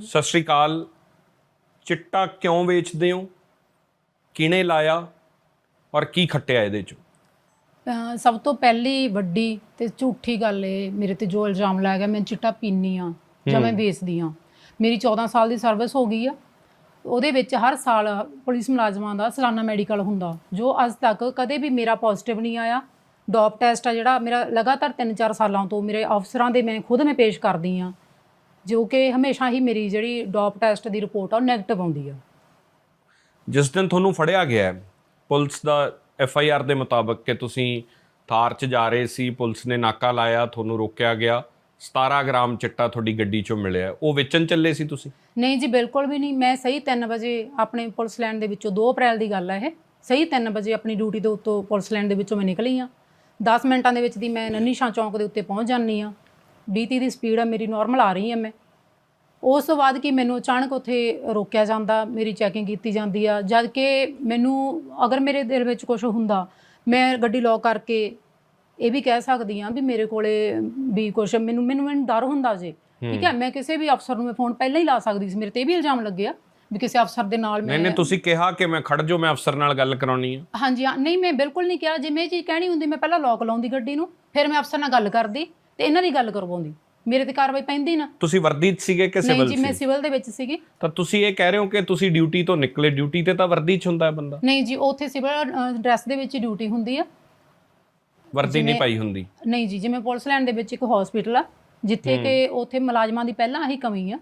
ਸਤਿ ਸ਼੍ਰੀ ਅਕਾਲ। ਚਿੱਟਾ ਕਿਉਂ ਵੇਚਦੇ ਹੋ? ਕਿਹਨੇ ਲਾਇਆ? ਔਰ ਕੀ ਖੱਟਿਆ ਇਹਦੇ ਚ? ਅਹ ਸਭ ਤੋਂ ਪਹਿਲੀ ਵੱਡੀ ਤੇ ਝੂਠੀ ਗੱਲ ਇਹ ਮੇਰੇ ਤੇ ਜੋ ਇਲਜ਼ਾਮ ਲਾਇਆ ਗਿਆ ਮੈਂ ਚਿੱਟਾ ਪੀਨੀ ਆ ਜਾਂ ਮੈਂ ਵੇਚਦੀ ਆ। ਮੇਰੀ 14 ਸਾਲ ਦੀ ਸਰਵਿਸ ਹੋ ਗਈ ਆ। ਉਹਦੇ ਵਿੱਚ ਹਰ ਸਾਲ ਪੁਲਿਸ ਮੁਲਾਜ਼ਮਾਂ ਦਾ ਸਾਲਾਨਾ ਮੈਡੀਕਲ ਹੁੰਦਾ ਜੋ ਅੱਜ ਤੱਕ ਕਦੇ ਵੀ ਮੇਰਾ ਪੋਜ਼ਿਟਿਵ ਨਹੀਂ ਆਇਆ। ਡੋਪ ਟੈਸਟ ਆ ਜਿਹੜਾ ਮੇਰਾ ਲਗਾਤਾਰ 3-4 ਸਾਲਾਂ ਤੋਂ ਮੇਰੇ ਅਫਸਰਾਂ ਦੇ ਮੈਂ ਖੁਦ ਮੈਂ ਪੇਸ਼ ਕਰਦੀ ਆ। ਜੋ ਕਿ ਹਮੇਸ਼ਾ ਹੀ ਮੇਰੀ ਜਿਹੜੀ ਡੋਪ ਟੈਸਟ ਦੀ ਰਿਪੋਰਟ ਆ ਉਹ ਨੈਗੇਟਿਵ ਆਉਂਦੀ ਆ। ਜਿਸ ਦਿਨ ਤੁਹਾਨੂੰ ਫੜਿਆ ਗਿਆ ਪੁਲਿਸ ਦਾ ਐਫ ਆਈ ਆਰ ਦੇ ਮੁਤਾਬਕ ਕਿ ਤੁਸੀਂ ਥਾਰ 'ਚ ਜਾ ਰਹੇ ਸੀ ਪੁਲਿਸ ਨੇ ਨਾਕਾ ਲਾਇਆ ਤੁਹਾਨੂੰ ਰੋਕਿਆ ਗਿਆ 17 ਗ੍ਰਾਮ ਚਿੱਟਾ ਤੁਹਾਡੀ ਗੱਡੀ 'ਚੋਂ ਮਿਲਿਆ। ਉਹ ਵੇਚਣ ਚੱਲੇ ਸੀ ਤੁਸੀਂ? ਨਹੀਂ ਜੀ ਬਿਲਕੁਲ ਵੀ ਨਹੀਂ। ਮੈਂ ਸਹੀ 3 ਵਜੇ ਆਪਣੇ ਪੁਲਿਸ ਲਾਈਨ ਦੇ ਵਿੱਚੋਂ 2 ਅਪ੍ਰੈਲ ਦੀ ਗੱਲ ਹੈ ਇਹ। ਸਹੀ 3 ਵਜੇ ਆਪਣੀ ਡਿਊਟੀ ਦੇ ਉੱਤੋਂ ਪੁਲਿਸ ਲਾਈਨ ਦੇ ਵਿੱਚੋਂ ਮੈਂ ਨਿਕਲੀ ਆ। 10 ਮਿੰਟਾਂ ਦੇ ਵਿੱਚ ਦੀ ਮੈਂ ਨੰਨੀ ਸ਼ਾਹ ਚੌਂਕ ਦੇ ਉੱਤੇ ਪਹੁੰਚ ਜਾਂਦੀ ਆ। 20 ਦੀ ਸਪੀਡ ਆ ਮੇਰੀ ਨਾਰਮਲ ਆ ਰਹੀ ਹੈ ਮੈਂ। ਉਸ ਤੋਂ ਬਾਅਦ ਕਿ ਮੈਨੂੰ ਅਚਾਨਕ ਉੱਥੇ ਰੋਕਿਆ ਜਾਂਦਾ ਮੇਰੀ ਚੈਕਿੰਗ ਕੀਤੀ ਜਾਂਦੀ ਆ ਜਦ ਕਿ ਮੈਨੂੰ ਅਗਰ ਮੇਰੇ ਦਿਲ ਵਿੱਚ ਕੁਝ ਹੁੰਦਾ ਮੈਂ ਗੱਡੀ ਲੌਕ ਕਰਕੇ ਇਹ ਵੀ ਕਹਿ ਸਕਦੀ ਆ ਵੀ ਮੇਰੇ ਕੋਲੇ ਵੀ ਕੁਝ ਮੈਨੂੰ ਮੈਨੂੰ ਮੈਨੂੰ ਡਰ ਹੁੰਦਾ ਜੇ। ਠੀਕ ਹੈ ਮੈਂ ਕਿਸੇ ਵੀ ਅਫਸਰ ਨੂੰ ਮੈਂ ਫੋਨ ਪਹਿਲਾਂ ਹੀ ਲਾ ਸਕਦੀ ਸੀ ਮੇਰੇ ਤੇ ਇਹ ਵੀ ਇਲਜ਼ਾਮ ਲੱਗਿਆ ਵੀ ਕਿਸੇ ਅਫਸਰ ਦੇ ਨਾਲ ਨਹੀਂ ਮੈਂ ਨਹੀਂ ਤੁਸੀਂ ਕਿਹਾ ਕਿ ਮੈਂ ਖੜ ਜਾਓ ਮੈਂ ਅਫਸਰ ਨਾਲ ਗੱਲ ਕਰਾਉਣੀ ਹੈ ਹਾਂਜੀ ਹਾਂ ਨਹੀਂ ਮੈਂ ਬਿਲਕੁਲ ਨਹੀਂ ਕਿਹਾ ਜੇ ਮੈਂ ਇਹ ਚੀਜ਼ ਕਹਿਣੀ ਹੁੰਦੀ ਮੈਂ ਪਹਿਲਾਂ ਲੋਕ ਲਾਉਂਦੀ ਗੱਡੀ ਨੂੰ ਫਿਰ ਮੈਂ ਅਫਸਰ ਨਾਲ ਗੱਲ ਕਰਦੀ ਤੇ ਇਹਨਾਂ ਦੀ ਗੱਲ ਕਰਵਾਉਂਦੀ। ਮੇਰੇ ਤੇ ਕਾਰਵਾਈ ਪੈਂਦੀ ਨਾ। ਤੁਸੀਂ ਵਰਦੀ 'ਚ ਸੀਗੇ ਕਿ ਨਹੀਂ ਸਿਵਲ ਜੀ ਮੈਂ ਸੀ? ਸਿਵਲ ਦੇ ਵਿੱਚ ਸੀਗੀ। ਤਾਂ ਤੁਸੀਂ ਇਹ ਕਹਿ ਰਹੇ ਹੋ ਕਿ ਤੁਸੀਂ ਡਿਊਟੀ ਤੋਂ ਨਿਕਲੇ ਡਿਊਟੀ ਤੇ ਤਾਂ ਵਰਦੀ 'ਚ ਹੁੰਦਾ ਹੈ ਬੰਦਾ? ਨਹੀਂ ਜੀ ਉੱਥੇ ਸਿਵਲ ਡਰੈਸ ਦੇ ਵਿੱਚ ਡਿਊਟੀ ਹੁੰਦੀ ਆ। ਵਰਦੀ ਨਹੀਂ ਪਾਈ ਹੁੰਦੀ? ਨਹੀਂ ਜੀ ਜਿਵੇਂ ਪੁਲਿਸ ਲਾਈਨ ਦੇ ਵਿੱਚ ਇੱਕ ਹਸਪੀਟਲ ਆ ਜਿੱਥੇ ਕਿ ਉੱਥੇ ਮੁਲਾਜ਼ਮਾਂ ਦੀ ਪਹਿਲਾਂ ਆਹੀ ਕਮੀ ਆ।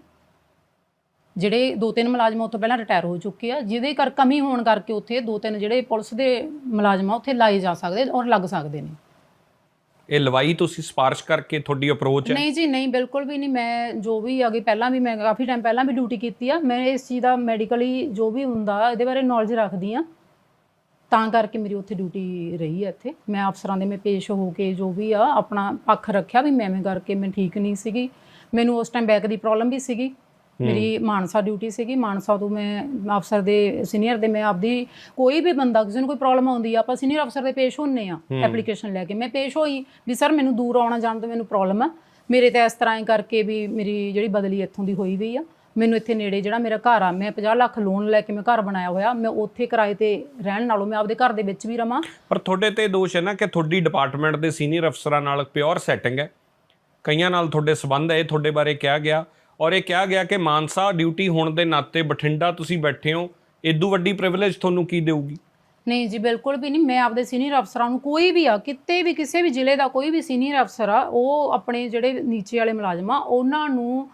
ਜਿਹੜੇ ਦੋ ਤਿੰਨ ਮੁਲਾਜ਼ਮ ਉੱਥੋਂ ਪਹਿਲਾਂ ਰਿਟਾਇਰ ਹੋ ਚੁੱਕੇ ਆ ਜਿਹਦੇ ਕਰ ਕਮੀ ਹੋਣ ਕਰਕੇ ਉੱਥੇ ਦੋ ਤਿੰਨ ਜਿਹੜੇ ਪੁਲਿਸ ਦੇ ਮੁਲਾਜ਼ਮ ਆ ਉੱਥੇ ਲਾਏ ਜਾ ਸਕਦੇ ਔਰ ਲੱਗ ਸਕਦੇ ਨੇ। ਇਹ ਲਵਾਈ ਤੁਸੀਂ ਸਪਾਰਸ਼ ਕਰਕੇ ਤੁਹਾਡੀ ਅਪਰੋਚ ਹੈ? ਨਹੀਂ ਜੀ, ਨਹੀਂ, ਬਿਲਕੁਲ ਵੀ ਨਹੀਂ। ਮੈਂ ਜੋ ਵੀ ਅੱਗੇ ਪਹਿਲਾਂ ਵੀ ਮੈਂ ਕਾਫੀ ਟਾਈਮ ਪਹਿਲਾਂ ਵੀ ਡਿਊਟੀ ਕੀਤੀ ਆ। ਮੈਂ ਇਸ ਚੀਜ਼ ਦਾ ਮੈਡੀਕਲੀ ਜੋ ਵੀ ਹੁੰਦਾ, ਇਹਦੇ ਬਾਰੇ ਨੌਲੇਜ ਰੱਖਦੀ ਆ। ਤਾਂ ਕਰਕੇ ਮੇਰੀ ਉੱਥੇ ਡਿਊਟੀ ਰਹੀ ਹੈ ਇੱਥੇ। ਮੈਂ ਅਫਸਰਾਂ ਦੇ ਮੈਂ ਪੇਸ਼ ਹੋ ਕੇ ਜੋ ਵੀ ਆ, ਆਪਣਾ ਪੱਖ ਰੱਖਿਆ ਵੀ ਮੈਂ ਐਵੇਂ ਕਰਕੇ ਮੈਂ ਠੀਕ ਨਹੀਂ ਸੀਗੀ। ਮੈਨੂੰ ਉਸ ਟਾਈਮ ਬੈਕ ਦੀ ਪ੍ਰੋਬਲਮ ਵੀ ਸੀਗੀ। ਮੇਰੀ ਮਾਨਸਾ ਡਿਊਟੀ ਸੀਗੀ ਮਾਨਸਾ ਤੋਂ ਮੈਂ ਅਫਸਰ ਦੇ ਸੀਨੀਅਰ ਦੇ ਮੈਂ ਆਪਦੀ ਕੋਈ ਵੀ ਬੰਦਾ ਕਿਸੇ ਨੂੰ ਕੋਈ ਪ੍ਰੋਬਲਮ ਆਉਂਦੀ ਆ ਆਪਾਂ ਸੀਨੀਅਰ ਅਫਸਰ ਦੇ ਪੇਸ਼ ਹੁੰਨੇ ਆ ਐਪਲੀਕੇਸ਼ਨ ਲੈ ਕੇ। ਮੈਂ ਪੇਸ਼ ਹੋਈ ਵੀ ਸਰ ਮੈਨੂੰ ਦੂਰ ਆਉਣਾ ਜਾਣ ਤੋਂ ਮੈਨੂੰ ਪ੍ਰੋਬਲਮ ਆ। ਮੇਰੇ ਤੇ ਇਸ ਤਰ੍ਹਾਂ ਹੀ ਕਰਕੇ ਵੀ ਮੇਰੀ ਜਿਹੜੀ ਬਦਲੀ ਇੱਥੋਂ ਦੀ ਹੋਈ ਵੀ ਆ। ਮੈਨੂੰ ਇੱਥੇ ਨੇੜੇ ਜਿਹੜਾ ਮੇਰਾ ਘਰ ਆ ਮੈਂ 50 ਲੱਖ ਲੋਨ ਲੈ ਕੇ ਮੈਂ ਘਰ ਬਣਾਇਆ ਹੋਇਆ। ਮੈਂ ਉੱਥੇ ਕਿਰਾਏ ਤੇ ਰਹਿਣ ਨਾਲੋਂ ਮੈਂ ਆਪਦੇ ਘਰ ਦੇ ਵਿੱਚ ਵੀ ਰਵਾਂ। ਪਰ ਤੁਹਾਡੇ ਤੇ ਦੋਸ਼ ਹੈ ਨਾ ਕਿ ਤੁਹਾਡੀ ਡਿਪਾਰਟਮੈਂਟ ਦੇ ਸੀਨੀਅਰ ਅਫਸਰਾਂ ਨਾਲ ਪਿਓਰ ਸੈਟਿੰਗ ਹੈ। ਕਈਆਂ ਨਾਲ ਤੁਹਾਡੇ ਸਬੰਧ ਹੈ ਇਹ ਤੁਹਾਡੇ ਬਾਰੇ ਕਿਹਾ ਗਿਆ। ਔਰ ਇਹ ਕਿਹਾ ਗਿਆ ਕਿ ਮਾਨਸਾ ਡਿਊਟੀ ਹੋਣ ਦੇ ਨਾਤੇ ਬਠਿੰਡਾ ਤੁਸੀਂ ਬੈਠੇ ਹੋ ਇਦੋਂ ਵੱਡੀ ਪ੍ਰਿਵਿਲੇਜ ਤੁਹਾਨੂੰ ਕੀ ਦੇਊਗੀ? ਨਹੀਂ ਜੀ, ਬਿਲਕੁਲ ਵੀ ਨਹੀਂ। ਮੈਂ ਆਪਦੇ ਸੀਨੀਅਰ ਅਫਸਰਾਂ ਨੂੰ ਕੋਈ ਵੀ ਆ, ਕਿਤੇ ਵੀ, ਕਿਸੇ ਵੀ ਜ਼ਿਲ੍ਹੇ ਦਾ ਕੋਈ ਵੀ ਸੀਨੀਅਰ ਅਫਸਰ ਆ, ਉਹ ਆਪਣੇ ਜਿਹੜੇ ਨੀਚੇ ਵਾਲੇ ਮੁਲਾਜ਼ਮ ਆ, ਉਹਨਾਂ ਨੂੰ,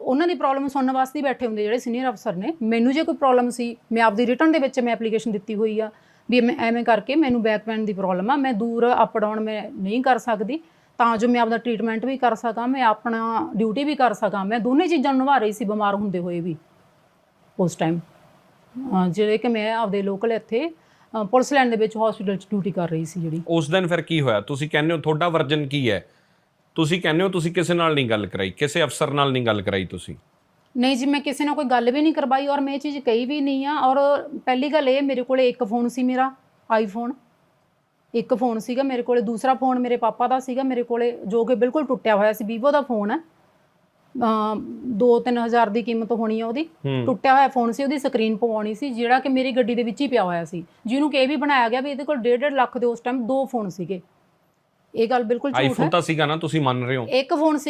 ਉਹਨਾਂ ਦੀ ਪ੍ਰੋਬਲਮ ਸੁਣਨ ਵਾਸਤੇ ਬੈਠੇ ਹੁੰਦੇ ਜਿਹੜੇ ਸੀਨੀਅਰ ਅਫਸਰ ਨੇ। ਮੈਨੂੰ ਜੇ ਕੋਈ ਪ੍ਰੋਬਲਮ ਸੀ, ਮੈਂ ਆਪਦੀ ਰਿਟਰਨ ਦੇ ਵਿੱਚ ਮੈਂ ਐਪਲੀਕੇਸ਼ਨ ਦਿੱਤੀ ਹੋਈ ਆ, ਵੀ ਐਵੇਂ ਕਰਕੇ ਮੈਨੂੰ ਬੈਕ ਪੈਨ ਦੀ ਪ੍ਰੋਬਲਮ ਆ, ਮੈਂ ਦੂਰ ਅਪ ਡਾਊਨ ਮੈਂ ਨਹੀਂ ਕਰ ਸਕਦੀ। ਤਾਂ ਜੋ ਮੈਂ ਆਪਦਾ ਟ੍ਰੀਟਮੈਂਟ ਵੀ ਕਰ ਸਕਾਂ ਮੈਂ ਆਪਣਾ ਡਿਊਟੀ ਵੀ ਕਰ ਸਕਾਂ। ਮੈਂ ਦੋਨੇ ਚੀਜ਼ਾਂ ਨੂੰ ਨਿਭਾ ਰਹੀ ਸੀ ਬਿਮਾਰ ਹੁੰਦੇ ਹੋਏ ਵੀ। ਉਸ ਟਾਈਮ ਜਿਹੜੇ ਕਿ ਮੈਂ ਆਪਦੇ ਲੋਕਲ ਇੱਥੇ ਪੁਲਿਸ ਲਾਈਨ ਦੇ ਵਿੱਚ ਹਸਪੀਟਲ 'ਚ ਡਿਊਟੀ ਕਰ ਰਹੀ ਸੀ ਜਿਹੜੀ। ਉਸ ਦਿਨ ਫਿਰ ਕੀ ਹੋਇਆ? ਤੁਸੀਂ ਕਹਿੰਦੇ ਹੋ ਤੁਹਾਡਾ ਵਰਜਨ ਕੀ ਹੈ? ਤੁਸੀਂ ਕਹਿੰਦੇ ਹੋ ਤੁਸੀਂ ਕਿਸੇ ਨਾਲ ਨਹੀਂ ਗੱਲ ਕਰਾਈ ਕਿਸੇ ਅਫਸਰ ਨਾਲ ਨਹੀਂ ਗੱਲ ਕਰਾਈ ਤੁਸੀਂ। ਨਹੀਂ ਜੀ ਮੈਂ ਕਿਸੇ ਨਾਲ ਕੋਈ ਗੱਲ ਵੀ ਨਹੀਂ ਕਰਵਾਈ ਔਰ ਮੈਂ ਇਹ ਚੀਜ਼ ਕਹੀ ਵੀ ਨਹੀਂ ਆ। ਔਰ ਪਹਿਲੀ ਗੱਲ ਇਹ ਮੇਰੇ ਕੋਲੇ ਇੱਕ ਫੋਨ ਸੀ ਮੇਰਾ ਆਈਫੋਨ ਇੱਕ ਫੋਨ ਸੀਗਾ ਮੇਰੇ ਕੋਲੇ ਦੂਸਰਾ ਫੋਨ ਮੇਰੇ ਪਾਪਾ ਦਾ ਸੀਗਾ ਮੇਰੇ ਕੋਲੇ ਜੋ ਕਿ ਬਿਲਕੁਲ ਟੁੱਟਿਆ ਹੋਇਆ ਸੀ ਵੀਵੋ ਦਾ ਫੋਨ ਹੈ। ਦੋ 3000 ਦੀ ਕੀਮਤ ਹੋਣੀ ਆ ਉਹਦੀ। ਟੁੱਟਿਆ ਹੋਇਆ ਫੋਨ ਸੀ ਉਹਦੀ ਸਕਰੀਨ ਪਵਾਉਣੀ ਸੀ ਜਿਹੜਾ ਕਿ ਮੇਰੀ ਗੱਡੀ ਦੇ ਵਿੱਚ ਹੀ ਪਿਆ ਹੋਇਆ ਸੀ। ਜਿਹਨੂੰ ਕਿ ਇਹ ਵੀ ਬਣਾਇਆ ਗਿਆ ਵੀ ਇਹਦੇ ਕੋਲ 1.5 ਲੱਖ ਦੇ ਉਸ ਟਾਈਮ ਦੋ ਫੋਨ ਸੀਗੇ। ਇਹ ਗੱਲ ਬਿਲਕੁਲ ਝੂਠ ਹੈ। ਆਈਫੋਨ ਤਾਂ ਸੀਗਾ ਨਾ ਤੁਸੀਂ ਮੰਨ ਰਹੇ ਹੋ। ਇੱਕ ਫੋਨ ਸੀ